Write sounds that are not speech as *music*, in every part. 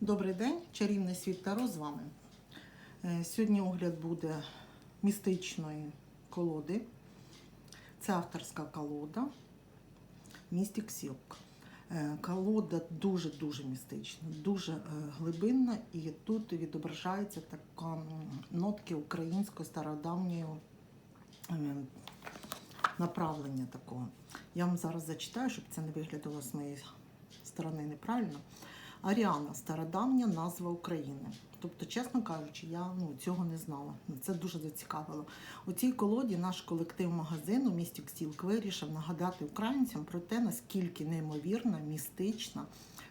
Добрий день, чарівний світ Таро з вами. Е, Сьогодні огляд буде містичної колоди. Це авторська колода Mystic Silk. Е, Колода дуже-дуже містична, дуже е, глибинна, і тут відображається така нотки української стародавньої е, направлення такого. Я вам зараз зачитаю, щоб це не виглядало з моєї сторони неправильно. Аріана стародавня назва України. Тобто, чесно кажучи, я ну, цього не знала. Це дуже зацікавило. У цій колоді наш колектив магазину місті Ксілк вирішив нагадати українцям про те, наскільки неймовірна, містична,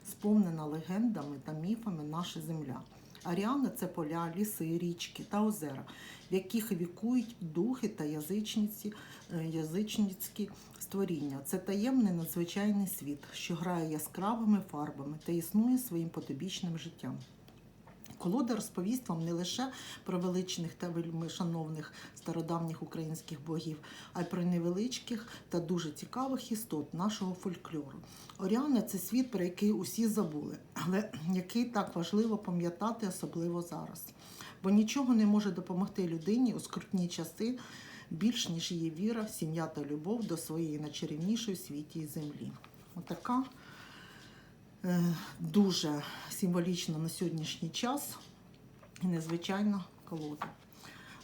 сповнена легендами та міфами наша земля. Аріана це поля, ліси, річки та озера, в яких вікують духи та язичниці, е, язичницькі створіння. Це таємний надзвичайний світ, що грає яскравими фарбами та існує своїм потобічним життям. Колода розповість вам не лише про величних та вельми шановних стародавніх українських богів, а й про невеличких та дуже цікавих істот нашого фольклору. Оріана це світ, про який усі забули, але який так важливо пам'ятати, особливо зараз. Бо нічого не може допомогти людині у скрутні часи більш ніж її віра, сім'я та любов до своєї найчарівнішої світі і землі. Отака дуже символічна на сьогоднішній час і незвичайна колода.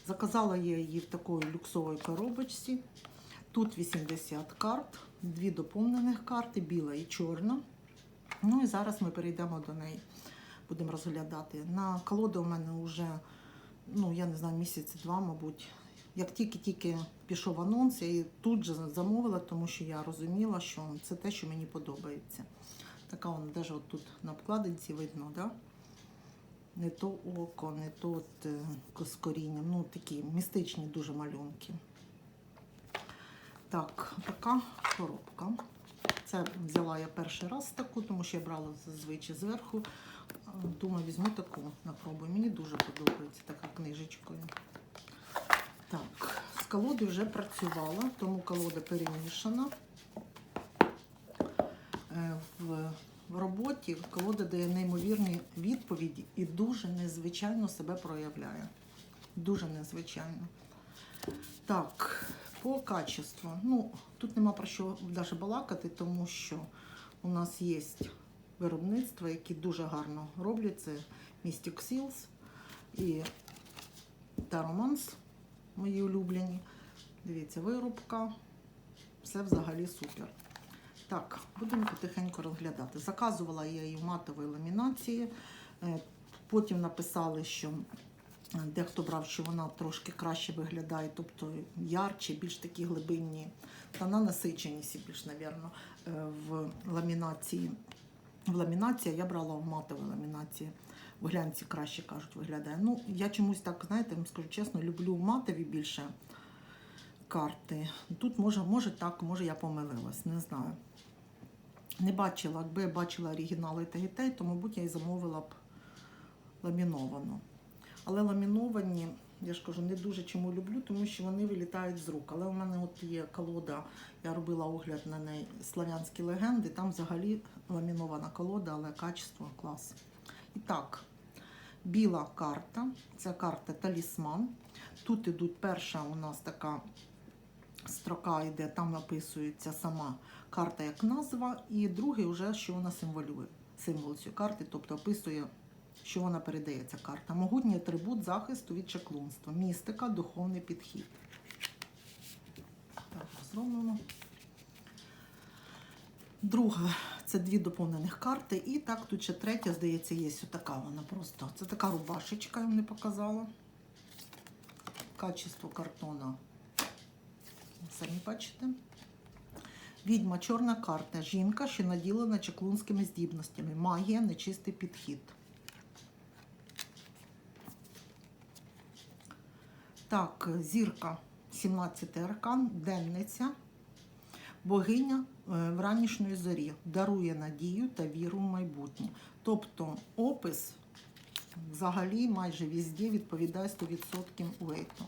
Заказала я її в такої люксовій коробочці. Тут 80 карт, дві доповнених карти, біла і чорна. Ну і зараз ми перейдемо до неї, будемо розглядати. На колоду у мене вже, ну я не знаю, місяці два, мабуть. Як тільки-тільки пішов анонс, я її тут же замовила, тому що я розуміла, що це те, що мені подобається. Така вона навіть от тут на обкладинці видно, да? Не то око, не то от, е, з корінням. Ну, такі містичні дуже малюнки. Так, така коробка. Це взяла я перший раз таку, тому що я брала зазвичай зверху. А, Думаю, візьму таку на пробу. Мені дуже подобається така книжечкою. Так, з колодою вже працювала, тому колода перемішана. Е, В, в роботі колода дає неймовірні відповіді і дуже незвичайно себе проявляє. Дуже незвичайно. Так, по качеству. Ну, тут нема про що навіть балакати, тому що у нас є виробництва, які дуже гарно роблять. Це Mystic Seals і Taromans, мої улюблені. Dивіться, виробка. Все взагалі супер. Так, будемо потихеньку розглядати. Заказувала я її в матовій ламінації. Е, Потім написали, що е, дехто брав, що вона трошки краще виглядає, тобто ярче, більш такі глибинні тона насиченісі, більш, напевно, в ламінації. В ламінації я брала в матовій ламінації. В глянці краще кажуть, виглядає. Ну, я чомусь так, знаєте, вам скажу чесно, люблю матові більше карти. Тут може, може так, може я помилилась, не знаю. Не бачила, якби я бачила оригінали та гітей, то, мабуть, я і замовила б ламіновану. Але ламіновані, я ж кажу, не дуже чому люблю, тому що вони вилітають з рук. Але у мене от є колода, я робила огляд на неї славянські легенди. Там взагалі ламінована колода, але качество клас. І так, біла карта, це карта талісман. Тут ідуть перша у нас така строка йде, там написується сама карта як назва, і другий вже, що вона символює. Символ цієї карти, тобто описує, що вона передає ця карта. Могутній атрибут захисту від чаклунства, містика, духовний підхід. Так, зробимо. Друга це дві доповнених карти. І так, тут ще третя, здається, є така вона просто. Це така рубашечка, я вам не показала. Качество картона. Самі бачите. Відьма чорна карта. Жінка, що наділена чаклунськими здібностями. Магія, нечистий підхід. Так, зірка 17 аркан, денниця, богиня е, вранішньої зорі, дарує надію та віру в майбутнє. Тобто опис взагалі майже везде відповідає 100% уейту.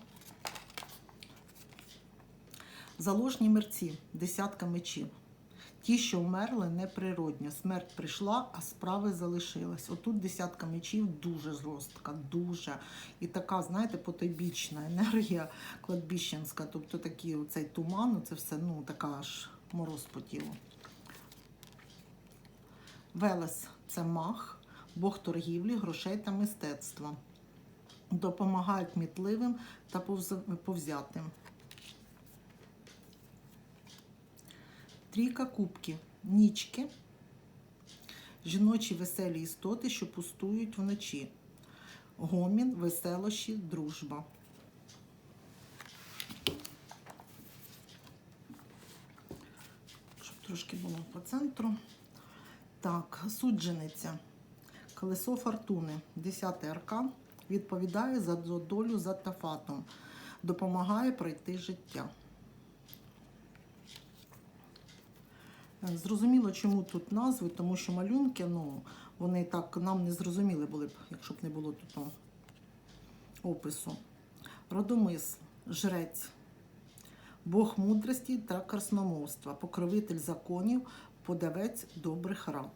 Заложні мерці, десятка мечів. Ті, що вмерли, неприродньо. Смерть прийшла, а справи залишились. Отут десятка мечів дуже жорстка, дуже. І така, знаєте, потойбічна енергія кладбіщенська. Тобто такий оцей туман, це все ну, така аж мороз по тілу. Велес це мах, бог торгівлі, грошей та мистецтва. Допомагає кмітливим та повзятим. Трійка кубків. Нічки. Жіночі веселі істоти, що пустують вночі. Гомін, веселощі, дружба. Щоб трошки було по центру. Так, суджениця. Колесо фортуни. 10 аркан. Відповідає за долю за тафатом. Допомагає пройти життя. Зрозуміло, чому тут назви, тому що малюнки, ну, вони так нам не зрозуміли були б, якщо б не було тут опису. Родомис, жрець, Бог мудрості та красномовства, покровитель законів, подавець добрих рад.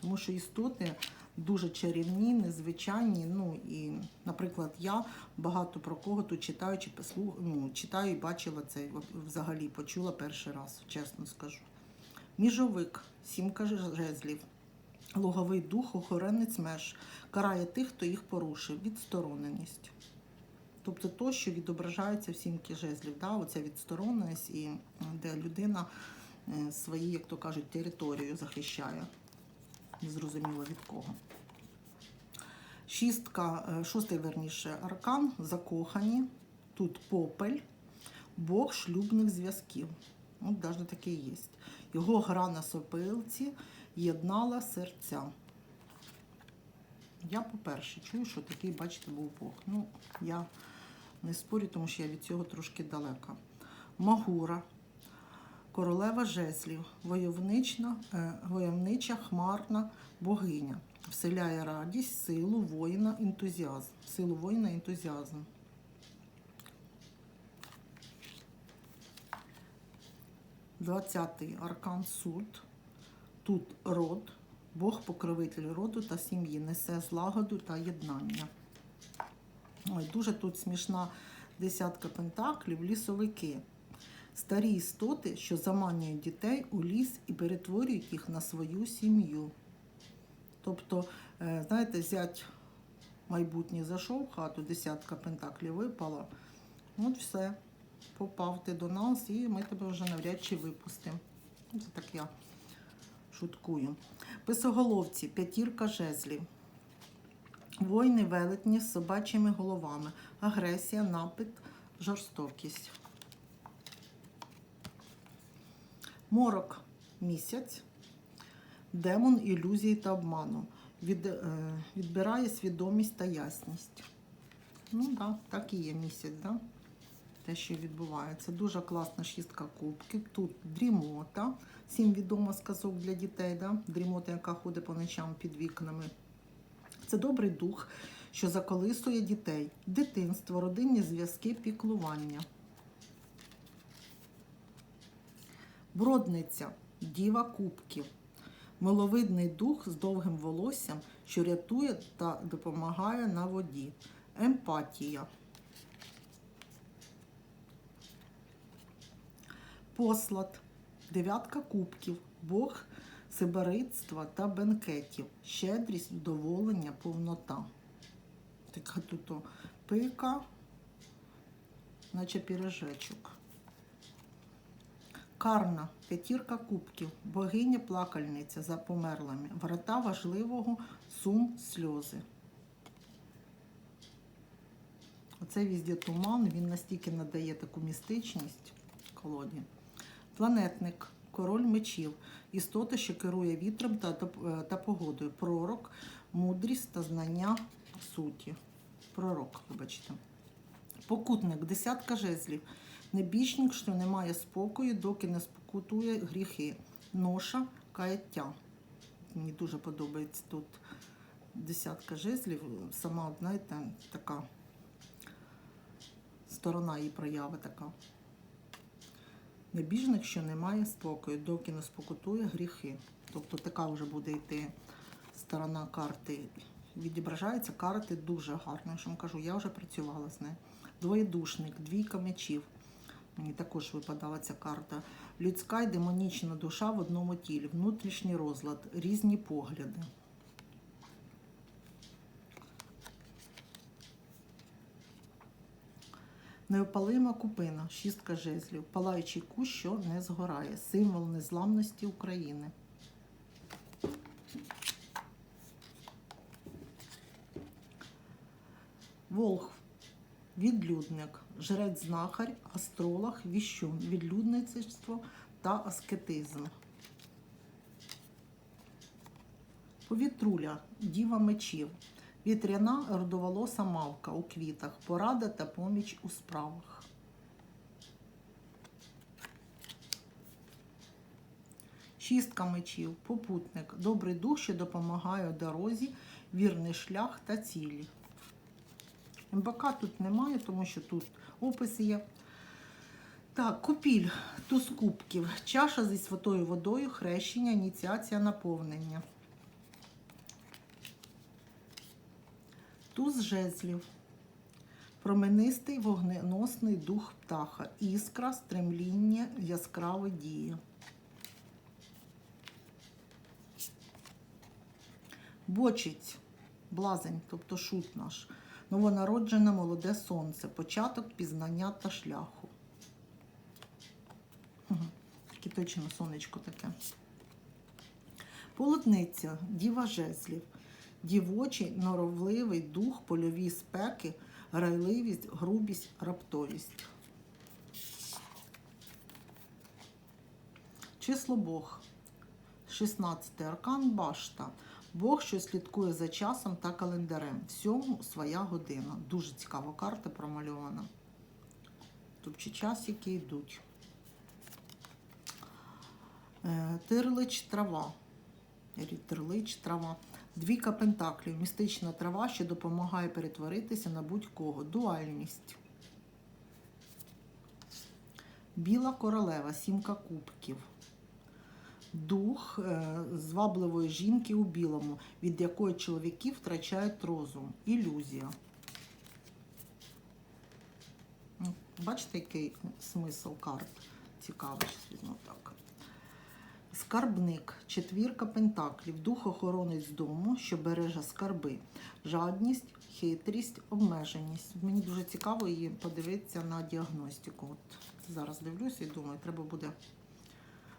Тому що істоти дуже чарівні, незвичайні. Ну і, наприклад, я багато про кого тут читаючи, послух, ну, читаю і бачила це взагалі, почула перший раз, чесно скажу. Міжовик, сімка жезлів, логовий дух, охоронець меж, карає тих, хто їх порушив, відстороненість. Тобто то, що відображається в сімки жезлів, да? оця відстороненість, і де людина е, свої, як то кажуть, територію захищає. Незрозуміло від кого. Шістка, е, шостий верніше аркан, закохані. Тут попель, Бог шлюбних зв'язків. От навіть таке є. Його гра на сопилці єднала серця. Я, по-перше, чую, що такий, бачите, був Бог. Ну, я не спорю, тому що я від цього трошки далека. Магура, королева жезлів, войовнична, е, войовнича хмарна богиня. Вселяє радість, силу, воїна, ентузіазм. Силу воїна, ентузіазм. Двадцятий аркан суд. Тут род, Бог покровитель роду та сім'ї, несе злагоду та єднання. Ой, дуже тут смішна десятка пентаклів, лісовики. Старі істоти, що заманюють дітей у ліс і перетворюють їх на свою сім'ю. Тобто, е, знаєте, зять майбутній зайшов в хату, десятка пентаклів випала. От все, попав ти до нас, і ми тебе вже навряд чи випустимо. Це так я шуткую. Писоголовці, п'ятірка жезлів. Воїни велетні з собачими головами, агресія, напит, жорстокість. Морок місяць, демон ілюзії та обману. Від, е, відбирає свідомість та ясність. Ну так, да, так і є місяць, да? Те, що відбувається. Дуже класна шістка кубків. Тут дрімота, всім відомо сказок для дітей, да? дрімота, яка ходить по ночам під вікнами. Це добрий дух, що заколисує дітей, дитинство, родинні зв'язки, піклування. Бродниця, діва кубків, миловидний дух з довгим волоссям, що рятує та допомагає на воді. Емпатія. Послад, дев'ятка кубків, Бог сибаритства та бенкетів, щедрість, вдоволення, повнота. Така тут пика, наче пірожечок. Карна, п'ятірка кубків, богиня плакальниця за померлими, врата важливого, сум, сльози. Оце візде туман, він настільки надає таку містичність колоді. Планетник, король мечів, істота, що керує вітром та, та, та погодою. Пророк, мудрість та знання суті. Пророк, вибачте. Покутник, десятка жезлів. Небічник, що не має спокою, доки не спокутує гріхи. Ноша, каяття. Мені дуже подобається тут десятка жезлів. Сама, знаєте, така сторона її прояви така. Небіжник, що не має спокою, доки не спокутує гріхи. Тобто така вже буде йти сторона карти. Відображаються карти дуже гарно. Я вам кажу, я вже працювала з нею. Двоєдушник, двійка мечів. Мені також випадала ця карта. Людська і демонічна душа в одному тілі, внутрішній розлад, різні погляди. Неопалима купина, шістка жезлів, палаючий кущ, що не згорає, символ незламності України. Волх, відлюдник, жрець знахар, астролог, віщун, відлюдництво та аскетизм. Повітруля, діва мечів, вітряна родоволоса мавка у квітах, порада та поміч у справах. Шістка мечів, попутник, добрий дух, що допомагає у дорозі, вірний шлях та цілі. МБК тут немає, тому що тут опис є. Так, купіль, туз кубків, чаша зі святою водою, хрещення, ініціація наповнення. Туз жезлів, променистий вогненосний дух птаха, іскра, стремління, яскраве діє. Бочиць, блазень, тобто шут наш, новонароджене молоде сонце, початок пізнання та шляху. Точно сонечко таке. Полотниця, діва жезлів, дівочий, норовливий дух, польові спеки, грайливість, грубість, раптовість. Число Бог. 16 аркан башта. Бог, що слідкує за часом та календарем. Всьому своя година. Дуже цікава карта промальована. Тобто час, який йдуть. Е, Тирлич трава. Тирлич трава. Двійка пентаклів. Містична трава, що допомагає перетворитися на будь-кого. Дуальність. Біла королева, сімка кубків. Дух е, звабливої жінки у білому, від якої чоловіки втрачають розум. Ілюзія. Ну, Бачите, який смисл карт? Щось візьму так. Скарбник, четвірка пентаклів, дух охоронець дому, що береже скарби, жадність, хитрість, обмеженість. Мені дуже цікаво її подивитися на діагностику. От зараз дивлюся і думаю, треба буде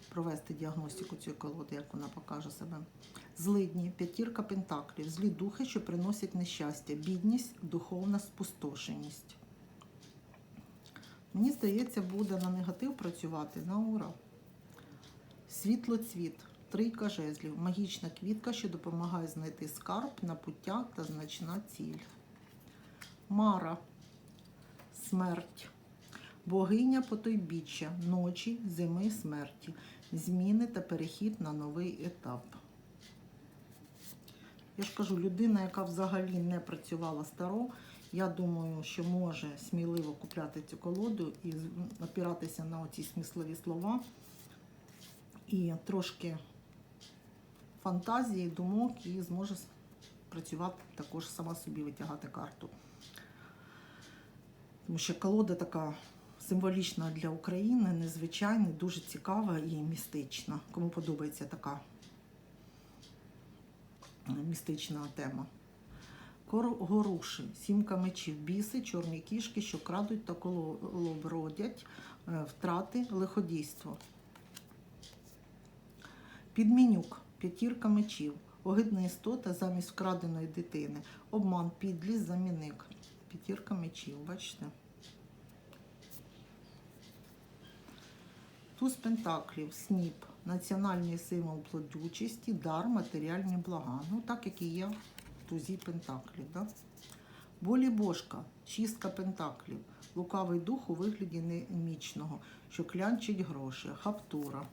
провести діагностику цієї колоди, як вона покаже себе. Злидні, п'ятірка пентаклів, злі духи, що приносять нещастя, бідність, духовна спустошеність. Мені здається, буде на негатив працювати на ура. Світлоцвіт, трійка жезлів, магічна квітка, що допомагає знайти скарб на пуття та значна ціль. Мара, смерть, богиня потойбіччя, ночі, зими, смерті, зміни та перехід на новий етап. Я ж кажу, людина, яка взагалі не працювала старо, я думаю, що може сміливо купляти цю колоду і опиратися на оці смісливі слова і трошки фантазії, думок, і зможе працювати також сама собі витягати карту. Тому що колода така символічна для України, незвичайна, дуже цікава і містична. Кому подобається така містична тема. Горуші, сімка мечів, біси, чорні кішки, що крадуть та колобродять, е, втрати, лиходійство. Підмінюк, п'ятірка мечів, огидна істота замість вкраденої дитини, обман, підлість, замінник. П'ятірка мечів, бачите? Туз пентаклів, сніп, національний символ плодючості, дар, матеріальні блага. Ну, так як і є в тузі пентаклів. Да? Болі бошка, шістка пентаклів, лукавий дух у вигляді немічного, що клянчить гроші, хаптура.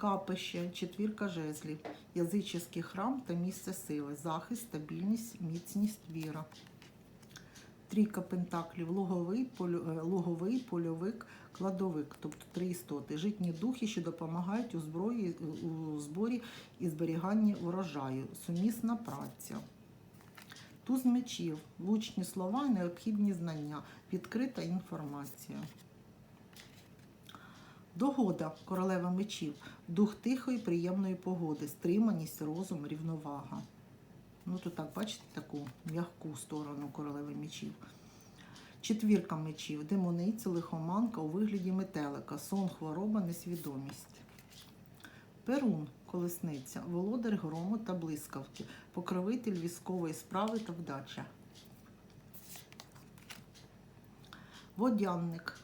Капище, четвірка жезлів, язичний храм та місце сили, захист, стабільність, міцність, віра. Трійка пентаклів, логовий, полю, е, логовий, польовик, кладовик, тобто три істоти. Житні духи, що допомагають у зброї, у зборі і зберіганні врожаю. Сумісна праця. Туз мечів, влучні слова, необхідні знання, відкрита інформація. Догода королева мечів, дух тихої, приємної погоди, стриманість, розум, рівновага. Ну, тут так, бачите, таку м'яку сторону королеви мечів. Четвірка мечів, демониця, лихоманка у вигляді метелика, сон, хвороба, несвідомість. Перун, колесниця, володар грому та блискавки, покровитель військової справи та вдача. Водянник,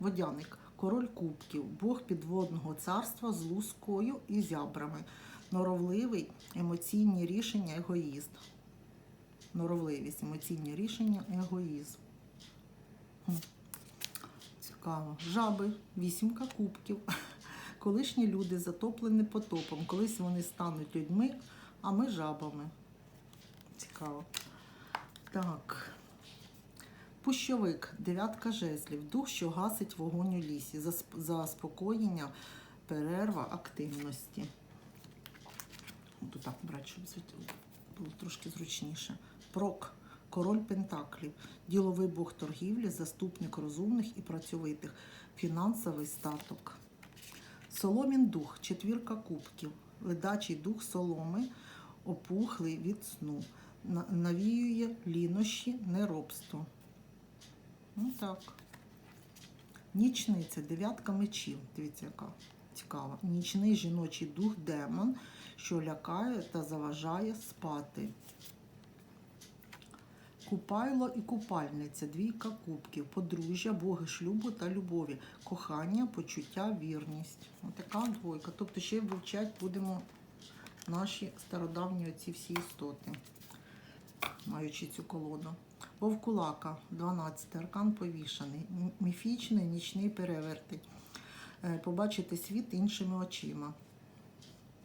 водяник, король кубків, бог підводного царства з лускою і зябрами, норовливий, емоційні рішення, егоїст. Норовливість, емоційні рішення, егоїзм. Цікаво. Жаби, вісімка кубків. *laughs* Колишні люди затоплені потопом. Колись вони стануть людьми, а ми жабами. Цікаво. Так. Пущовик, дев'ятка жезлів, дух, що гасить вогонь у лісі, заспокоєння, перерва активності. Буду брати, щоб було трошки зручніше. Прок, король Пентаклів, діловий бог торгівлі, заступник розумних і працьовитих, фінансовий статок. Соломін дух, четвірка кубків, ледачий дух соломи, опухлий від сну, навіює лінощі, неробство. Ну так. Нічниця, дев'ятка мечів. Дивіться, яка цікава. Нічний жіночий дух демон, що лякає та заважає спати. Купайло і купальниця, двійка кубків, подружжя, боги шлюбу та любові, кохання, почуття, вірність. Отака двойка. Тобто ще вивчати будемо наші стародавні оці всі істоти, маючи цю колоду. Вовкулака, 12 аркан повішаний, міфічний нічний перевертень. Е, Побачити світ іншими очима.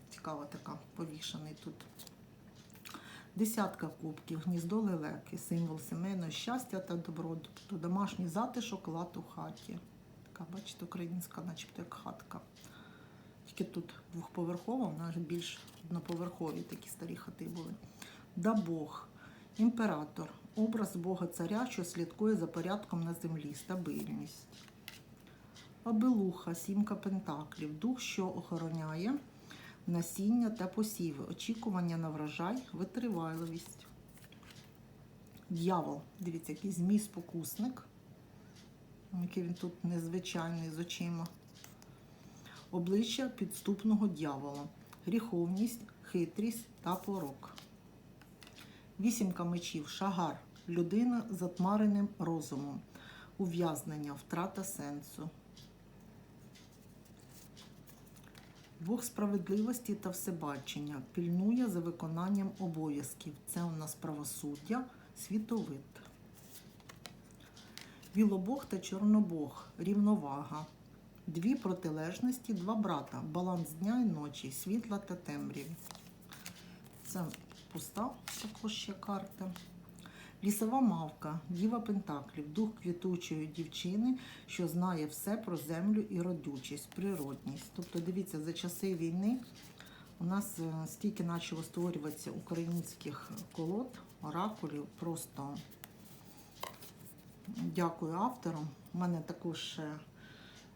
Цікава така повішаний тут. Десятка кубків, гніздо лелеки, символ сімейного щастя та добробуту, домашній затишок, лад у хаті. Така, бачите, українська, начебто як хатка. Тільки тут двохповерхова, нас більш одноповерхові такі старі хати були. Да Бог, імператор, образ Бога царя, що слідкує за порядком на землі, стабільність. Абелуха, сімка пентаклів, дух, що охороняє насіння та посіви, очікування на врожай, витривалість. Д'явол, дивіться, який змій спокусник. Який він тут незвичайний з очима. Обличчя підступного дьявола, гріховність, хитрість та порок. Вісімка мечів, шагар, людина з затмареним розумом, ув'язнення, втрата сенсу. Бог справедливості та всебачення пільнує за виконанням обов'язків. Це у нас правосуддя, світовид. Білобог та чорнобог, рівновага. Дві протилежності, два брата, баланс дня і ночі, світла та темряві. Це пуста також ще карта. Лісова мавка, діва Пентаклів, дух квітучої дівчини, що знає все про землю і родючість, природність. Тобто, дивіться, за часи війни у нас е, стільки почало створюватися українських колод, оракулів. Просто дякую авторам. У мене також е,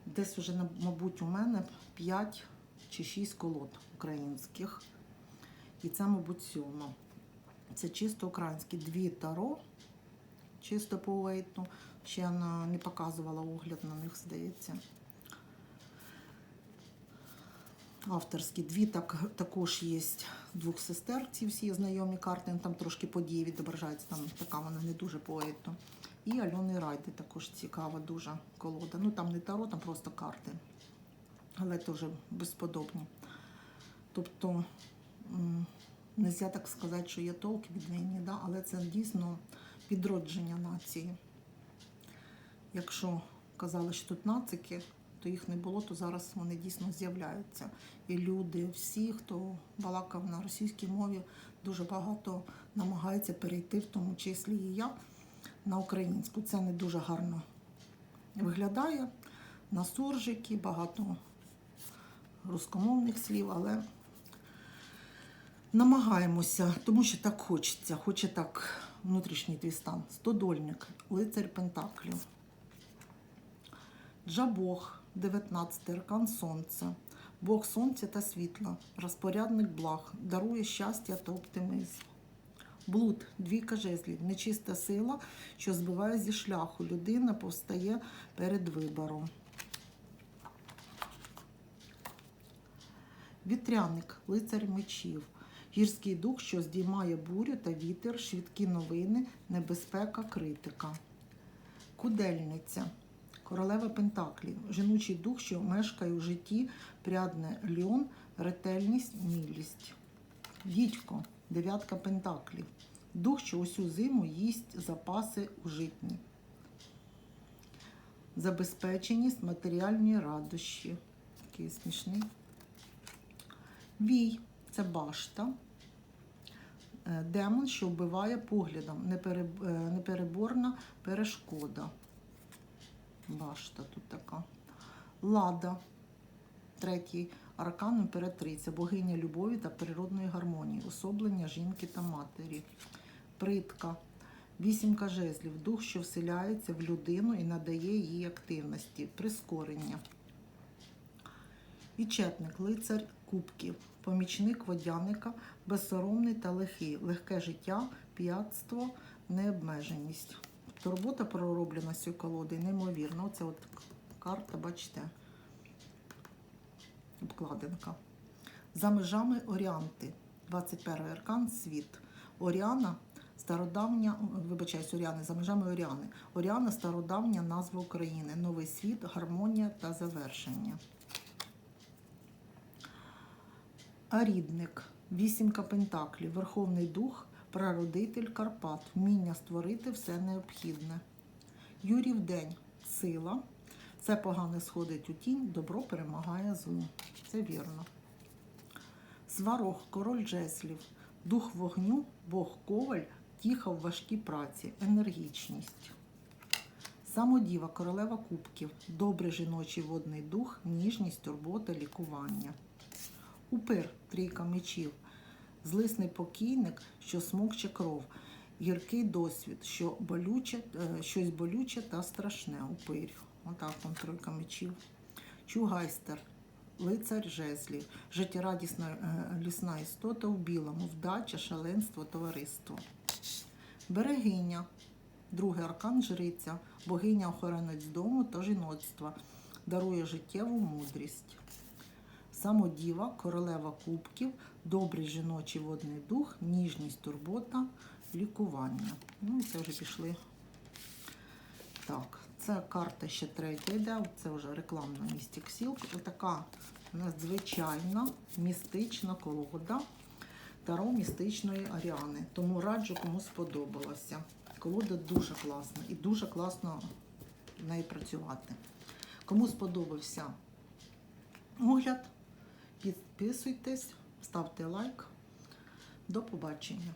десь вже, мабуть, у мене 5 чи 6 колод українських. І це, мабуть, сьома. Це чисто українські. Дві таро, чисто по уейту. Ще я не показувала огляд на них, здається. Авторські. Дві так, також є двох сестер, ці всі знайомі карти. Там трошки події відображаються, там така вона не дуже поету. І Альони Райди також цікава, дуже колода. Ну там не таро, там просто карти. Але теж безподобні. Тобто, нельзя так сказати, що є толк від війни, да? але це дійсно відродження нації. Якщо казали, що тут нацики, то їх не було, то зараз вони дійсно з'являються. І люди, всі, хто балакав на російській мові, дуже багато намагаються перейти, в тому числі і я, на українську. Це не дуже гарно виглядає. На суржики, багато рускомовних слів, але намагаємося, тому що так хочеться, хоче так внутрішній твій стан. Стодольник, лицар Пентаклів. Джабог, 19 аркан Сонце. Бог сонця та світла, розпорядник благ, дарує щастя та оптимізм. Блуд, двійка жезлів, нечиста сила, що збиває зі шляху. Людина повстає перед вибором. Вітряник, лицар мечів, гірський дух, що здіймає бурю та вітер, швидкі новини, небезпека, критика. Кудельниця, королева Пентаклів, жіночий дух, що мешкає у житті, прядне льон, ретельність, мілість. Дідько, дев'ятка Пентаклів, дух, що усю зиму їсть запаси у житні. Забезпеченість, матеріальні радощі. Такий смішний. Вій це башта. Е, Демон, що вбиває поглядом, е, непереборна перешкода. Башта тут така. Лада. Третій аркан імператриця, богиня любові та природної гармонії, особлення жінки та матері. Притка. Вісімка жезлів, дух, що вселяється в людину і надає їй активності, прискорення. Вічетник, лицар кубків, помічник водяника, безсоромний та лихий, легке життя, п'ятство, необмеженість. Робота пророблена з цією колодою, неймовірно. Оце от карта, бачите, обкладинка. За межами Оріанти, 21 аркан, світ. Оріана стародавня, вибачаюсь, Оріани, за межами Оріани. Оріана стародавня назва України, новий світ, гармонія та завершення. Арідник, вісімка пентаклів, Верховний Дух, прародитель Карпат, вміння створити все необхідне. Юрів день, сила. Все погане сходить у тінь, добро перемагає зло. Це вірно. Сварог, король жеслів, дух вогню, Бог коваль, тіха в важкій праці, енергічність. Самодіва, королева кубків, добрий жіночий водний дух, ніжність, турбота, лікування. Упир, трійка мечів, злисний покійник, що смокче кров, гіркий досвід, що болюче, е, щось болюче та страшне. Упир. Отак он тройка мечів. Чугайстер, лицар жезлів, життєрадісна е, лісна істота в білому, вдача, шаленство, товариство. Берегиня, другий аркан жриця, богиня охоронець дому та жіноцтва, дарує життєву мудрість. Самодіва, королева кубків, добрий жіночий водний дух, ніжність, турбота, лікування. Ну, це вже пішли. Так, це карта ще третя йде, це вже рекламна Mystic Silk. Така надзвичайна містична колода Таро містичної Аріани. Тому раджу, кому сподобалося. Колода дуже класна і дуже класно в неї працювати. Кому сподобався огляд, підписуйтесь, ставте лайк. До побачення.